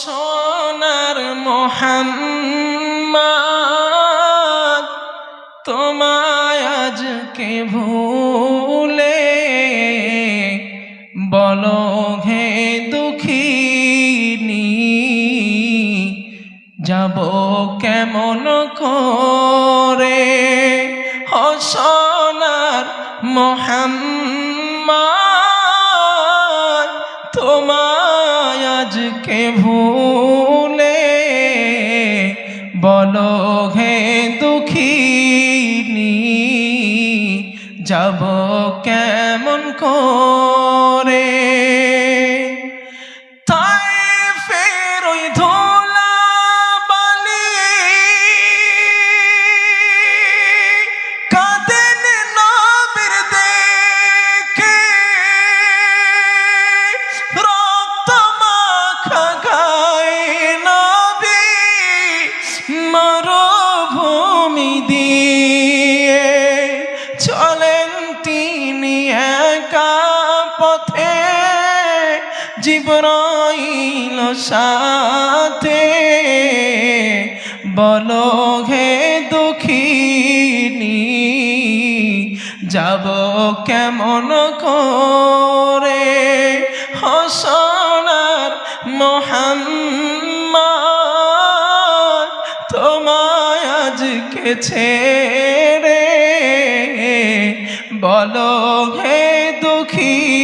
সোনার মোহাম্মদ, তোমায় আজকে ভুলে বলো হে দুঃখিনী, যাব কেমন করে? ও সোনার মোহাম্মদ তোমায় আজকে ভুলে। বলো হে দুঃখিনী যাব কেমন করে জিবরাইল সাথে বলো, হে দুঃখিনী, যাব কেমন করে? হসনার মোহাম্মদ, তোমায় আজকে ছেড়ে বলো, হে দুঃখিনী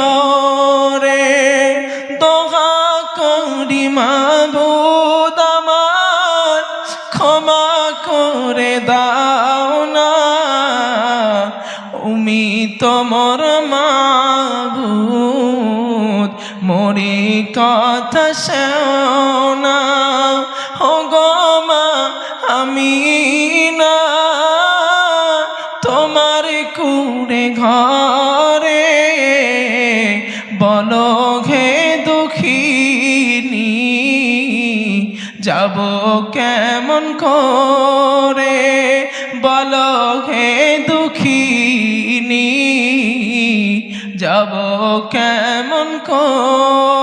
ক্ষমা করে দাও না। উমি তোমার মাবুদ, মরি কথা শোনা ও গমা আমি না। তোমার কুড়ে ঘরে যাব কেমন করে? বল হে দুঃখিনী যাব কেমন করে